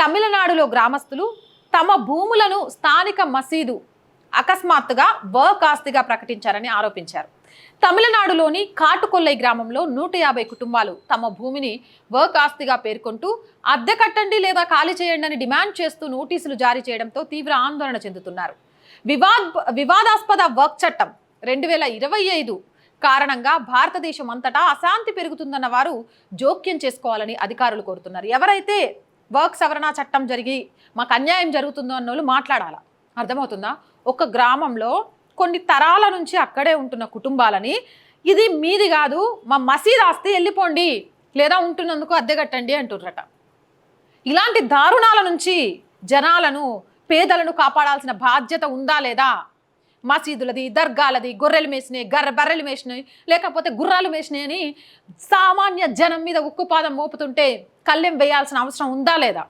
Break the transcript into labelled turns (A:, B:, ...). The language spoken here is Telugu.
A: తమిళనాడులో గ్రామస్తులు తమ భూములను స్థానిక మసీదు అకస్మాత్తుగా వర్క్ ఆస్తిగా ప్రకటించారని ఆరోపించారు. తమిళనాడులోని కాటుకొల్లై గ్రామంలో నూట యాభై కుటుంబాలు తమ భూమిని వర్క్ ఆస్తిగా పేర్కొంటూ అద్దె కట్టండి లేదా ఖాళీ చేయండి అని డిమాండ్ చేస్తూ నోటీసులు జారీ చేయడంతో తీవ్ర ఆందోళన చెందుతున్నారు. వివాద్ వివాదాస్పద వర్క్ చట్టం రెండు వేల ఇరవై ఐదు కారణంగా భారతదేశం అంతటా అశాంతి పెరుగుతుందన్న వారు జోక్యం చేసుకోవాలని అధికారులు కోరుతున్నారు. ఎవరైతే వర్క్ సవరణ చట్టం జరిగి మాకు అన్యాయం జరుగుతుందో అన్న వాళ్ళు మాట్లాడాలా? అర్థమవుతుందా? ఒక గ్రామంలో కొన్ని తరాల నుంచి అక్కడే ఉంటున్న కుటుంబాలని ఇది మీది కాదు మా మసీద్ ఆస్తి వెళ్ళిపోండి లేదా ఉంటున్నందుకు అద్దె కట్టండి అంటుర్రట. ఇలాంటి దారుణాల నుంచి జనాలను పేదలను కాపాడాల్సిన బాధ్యత ఉందా లేదా? మసీదులది దర్గాలది గొర్రెలు మేసినాయి గర్ర బర్రెలు మేసినాయి లేకపోతే గుర్రాలు మేసినాయి అని సామాన్య జనం మీద ఉక్కుపాదం మోపుతుంటే కళ్ళెం వేయాల్సిన అవసరం ఉందా లేదా?